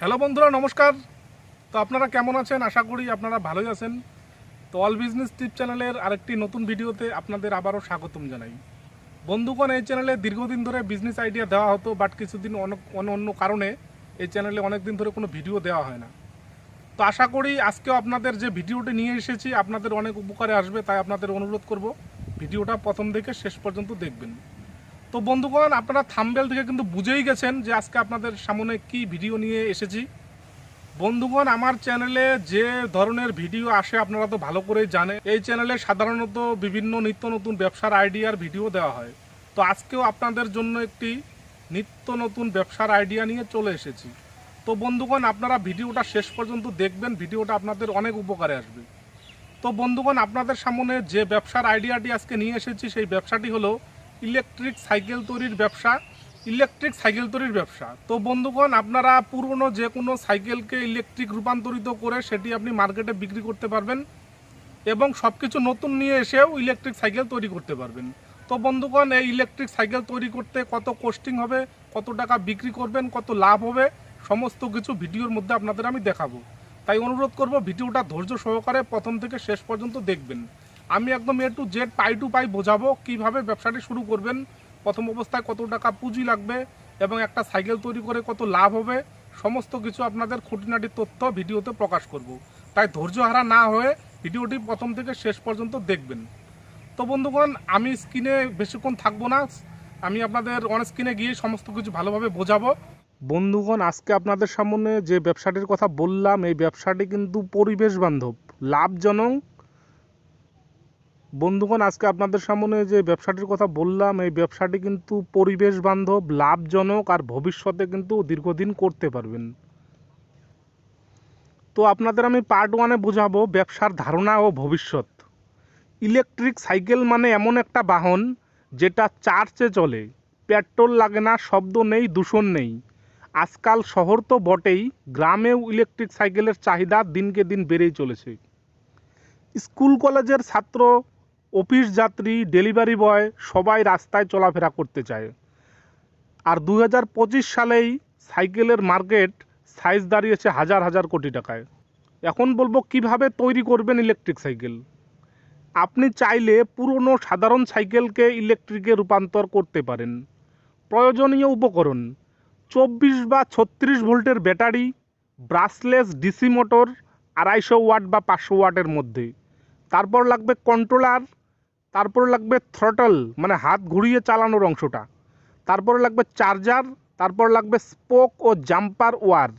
Hello বন্ধুরা, নমস্কার। তো আপনারা কেমন আছেন? আশা করি আপনারা ভালোই আছেন। তো অল বিজনেস টিপ চ্যানেলের আরেকটি নতুন ভিডিওতে আপনাদের আবারও স্বাগতম জানাই। বন্ধুগণ, এই চ্যানেলে দীর্ঘদিন ধরে বিজনেস আইডিয়া দেওয়া হতো বাট কিছুদিন অন্য অন্য কারণে এই চ্যানেলে অনেক দিন ধরে কোনো ভিডিও দেওয়া হয় না। তো আশা করি আজকেও আপনাদের যে ভিডিওটি নিয়ে এসেছি, আপনাদের অনেক উপকারে আসবে, তাই আপনাদের অনুরোধ করব, ভিডিওটা প্রথম থেকে শেষ পর্যন্ত দেখবেন। তো বন্ধুগণ, আপনারা থাম্বেল থেকে কিন্তু বুঝেই গেছেন যে আজকে আপনাদের সামনে কি ভিডিও নিয়ে এসেছি। বন্ধুগণ, আমার চ্যানেলে যে ধরনের ভিডিও আসে আপনারা তো ভালো করেই জানেন। এই চ্যানেলে সাধারণত বিভিন্ন নিত্য নতুন ব্যবসার আইডিয়ার ভিডিও দেওয়া হয়। তো আজকেও আপনাদের জন্য একটি নিত্য নতুন ব্যবসার আইডিয়া নিয়ে চলে এসেছি। তো বন্ধুগণ, আপনারা ভিডিওটা শেষ পর্যন্ত দেখবেন, ভিডিওটা আপনাদের অনেক উপকারে আসবে। তো বন্ধুগণ, আপনাদের সামনে যে ব্যবসার আইডিয়াটি আজকে নিয়ে এসেছি, সেই ব্যবসাটি হলো ইলেকট্রিক সাইকেল তৈরির ব্যবসা, ইলেকট্রিক সাইকেল তৈরির ব্যবসা। তো বন্ধুগণ, আপনারা পুরনো যে কোনো সাইকেলকে ইলেকট্রিক রূপান্তরিত করে সেটি আপনি মার্কেটে বিক্রি করতে পারবেন এবং সব কিছু নতুন নিয়ে এসেও ইলেকট্রিক সাইকেল তৈরি করতে পারবেন। তো বন্ধুগণ, এই ইলেকট্রিক সাইকেল তৈরি করতে কত কস্টিং হবে, কত টাকা বিক্রি করবেন, কত লাভ হবে, সমস্ত কিছু ভিডিওর মধ্যে আপনাদের আমি দেখাবো। তাই অনুরোধ করব, ভিডিওটা ধৈর্য সহকারে প্রথম থেকে শেষ পর্যন্ত দেখবেন। আমি একদম এ টু জেড পাই টু পাই বোঝাবো কীভাবে ব্যবসাটি শুরু করবেন, প্রথম অবস্থায় কত টাকা পুঁজি লাগবে এবং একটা সাইকেল তৈরি করে কত লাভ হবে, সমস্ত কিছু আপনাদের খুঁটিনাটি তথ্য ভিডিওতে প্রকাশ করব। তাই ধৈর্য হারা না হয়ে ভিডিওটি প্রথম থেকে শেষ পর্যন্ত দেখবেন। তো বন্ধুগণ, আমি স্ক্রিনে বেশিক্ষণ থাকব না, আমি আপনাদের অন স্ক্রিনে গিয়ে সমস্ত কিছু ভালোভাবে বোঝাবো। বন্ধুগণ, আজকে আপনাদের সামনে যে ব্যবসাটির কথা বললাম, এই ব্যবসাটি কিন্তু পরিবেশ বান্ধব, লাভজনক বন্ধুগণ, আজকে আপনাদের সামনে যে ব্যবসাটির কথা বললাম, এই ব্যবসাটি কিন্তু পরিবেশ বান্ধব, লাভজনক আর ভবিষ্যতে কিন্তু দীর্ঘদিন করতে পারবেন। তো আপনাদের আমি পার্ট ওয়ানে বোঝাবো ব্যবসার ধারণা ও ভবিষ্যৎ। ইলেকট্রিক সাইকেল মানে এমন একটা বাহন যেটা চার্চে চলে, পেট্রোল লাগে না, শব্দ নেই, দূষণ নেই। আজকাল শহর তো বটেই, গ্রামেও ইলেকট্রিক সাইকেলের চাহিদা দিনকে দিন বেড়েই চলেছে। স্কুল, কলেজের ছাত্র অফিস যাত্রী ডেলিভারি বয় সবাই রাস্তায় চলাফেরা করতে চায়। আর দু হাজার পঁচিশ সালেই সাইকেলের মার্কেট সাইজ দাঁড়িয়েছে হাজার হাজার কোটি টাকায়। এখন বলব কীভাবে তৈরি করবেন ইলেকট্রিক সাইকেল? আপনি চাইলে পুরনো সাধারণ সাইকেলকে ইলেকট্রিকে রূপান্তর করতে পারেন। প্রয়োজনীয় উপকরণ, চব্বিশ বা ছত্রিশ ভোল্টের ব্যাটারি ব্রাসলেস ডিসি মোটর আড়াইশো ওয়াট বা পাঁচশো ওয়াটের মধ্যে। তারপর লাগবে কন্ট্রোলার তারপর লাগবে থ্রটল মানে হাত ঘুরিয়ে চালানোর অংশটা। তারপর লাগবে চার্জার তারপর লাগবে স্পোক ও জাম্পার ওয়ার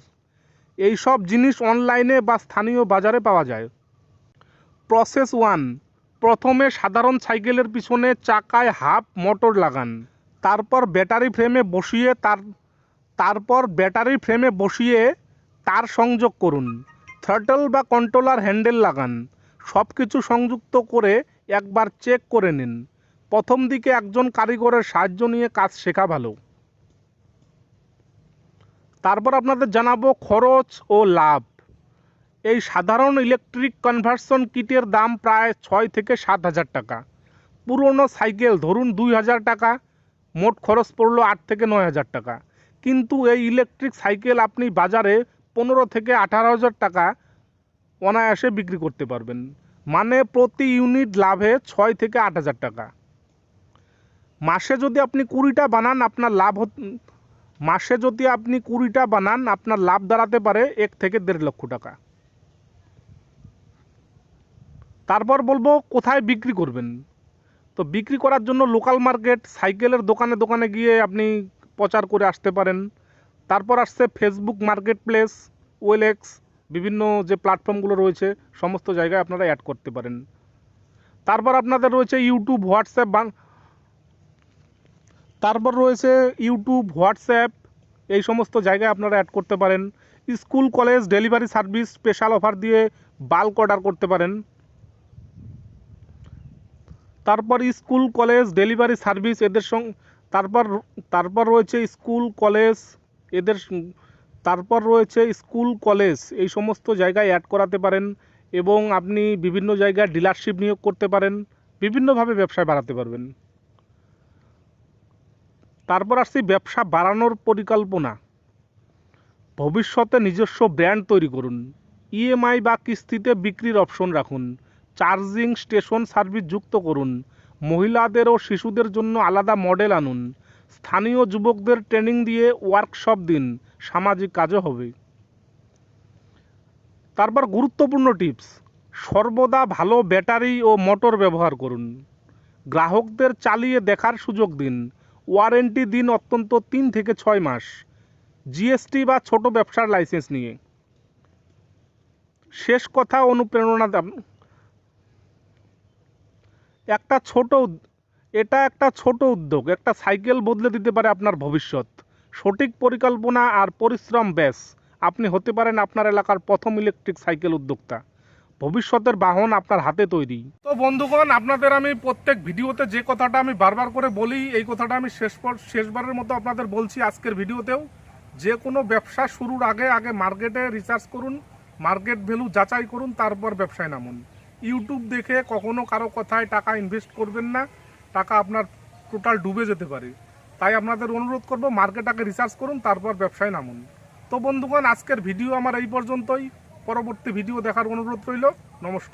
এই সব জিনিস অনলাইনে বা স্থানীয় বাজারে পাওয়া যায়। প্রসেস ওয়ান প্রথমে সাধারণ সাইকেলের পিছনে চাকায় হাফ মোটর লাগান। তারপর ব্যাটারি ফ্রেমে বসিয়ে তার, তারপর ব্যাটারি ফ্রেমে বসিয়ে তার সংযোগ করুন। থ্রটল বা কন্ট্রোলার হ্যান্ডেল লাগান। সব কিছু সংযুক্ত করে একবার চেক করে নিন। প্রথম দিকে একজন কারিগরের সাহায্য নিয়ে কাজ শেখা ভালো। তারপর আপনাদের জানাব খরচ ও লাভ। এই সাধারণ ইলেকট্রিক কনভার্সন কিটের দাম প্রায় ছয় থেকে সাত হাজার টাকা। পুরনো সাইকেল ধরুন দুই হাজার টাকা, মোট খরচ পড়ল আট থেকে নয় হাজার টাকা। কিন্তু এই ইলেকট্রিক সাইকেল আপনি বাজারে পনেরো থেকে আঠারো হাজার টাকা অনায়াসে বিক্রি করতে পারবেন। মানে প্রতি ইউনিট লাভে ছয় থেকে আট হাজার টাকা। মাসে যদি আপনি কুড়িটা বানান, আপনার লাভ মাসে যদি আপনি কুড়িটা বানান, আপনার লাভ দাঁড়াতে পারে এক থেকে দেড় লক্ষ টাকা। তারপর বলব, কোথায় বিক্রি করবেন? তো বিক্রি করার জন্য লোকাল মার্কেট, সাইকেলের দোকানে দোকানে গিয়ে আপনি প্রচার করে আসতে পারেন। তারপর আসছে ফেসবুক মার্কেট প্লেস ওয়েলএক্স বিভিন্ন যে প্ল্যাটফর্মগুলো রয়েছে, সমস্ত জায়গায় আপনারা অ্যাড করতে পারেন। তারপর আপনাদের রয়েছে ইউটিউব হোয়াটসঅ্যাপ বাং তারপর রয়েছে ইউটিউব হোয়াটসঅ্যাপ এই সমস্ত জায়গায় আপনারা অ্যাড করতে পারেন। School, college delivery service special offer দিয়ে বাল্ক অর্ডার করতে পারেন। তারপর স্কুল, কলেজ ডেলিভারি সার্ভিস এদের সঙ্গে তারপর তারপর রয়েছে স্কুল, কলেজ, এদের তারপর রয়েছে স্কুল, কলেজ, এই সমস্ত জায়গায় অ্যাড করাতে পারেন এবং আপনি বিভিন্ন জায়গায় ডিলারশিপ নিয়োগ করতে পারেন, বিভিন্নভাবে ব্যবসায় বাড়াতে পারবেন। তারপর আসছি ব্যবসা বাড়ানোর পরিকল্পনা। ভবিষ্যতে নিজস্ব ব্র্যান্ড তৈরি করুন। ইএমআই বা কিস্তিতে বিক্রির অপশন রাখুন। চার্জিং স্টেশন সার্ভিস যুক্ত করুন। মহিলাদের ও শিশুদের জন্য আলাদা মডেল আনুন। স্থানীয় যুবকদের ট্রেনিং দিয়ে ওয়ার্কশপ দিন। সামাজিক কাজও হবে। তারপর গুরুত্বপূর্ণ টিপস, সর্বদা ভালো ব্যাটারি ও মোটর ব্যবহার করুন। গ্রাহকদের চালিয়ে দেখার সুযোগ দিন। ওয়ারেন্টি দিন অত্যন্ত তিন থেকে ছয় মাস, জিএসটি বা ছোট ব্যবসার লাইসেন্স নিয়ে। শেষ কথা, অনুপ্রেরণা একটা ছোট এটা একটা ছোট উদ্যোগ, একটা সাইকেল বদলে দিতে পারে আপনার ভবিষ্যৎ। সঠিক পরিকল্পনা আর পরিশ্রম ব্যাস। আপনি হতে পারেন আপনার এলাকার প্রথম ইলেকট্রিক সাইকেল উদ্যোক্তা। ভবিষ্যতের বাহন আপনার হাতে তৈরি। তো বন্ধুগণ, আপনাদের আমি প্রত্যেক ভিডিওতে যে কথাটা আমি বারবার করে বলি, এই কথাটা আমি শেষ শেষবারের মতো আপনাদের বলছি আজকের ভিডিওতেও। যে কোনো ব্যবসা শুরুর আগে আগে মার্কেটে রিসার্চ করুন, মার্কেট ভ্যালু যাচাই করুন, তারপর ব্যবসায় নামুন। ইউটিউব দেখে কখনো কারও কথায় টাকা ইনভেস্ট করবেন না, টাকা আপনার টোটাল ডুবে যেতে পারে। তাই আপনাদের অনুরোধ করব মার্কেট রিসার্চ করুন, তারপর ব্যবসায় নামুন। তো বন্ধুগণ, আজকের ভিডিও আমার এই পর্যন্তই। পরবর্তী ভিডিও দেখার অনুরোধ রইল। নমস্কার।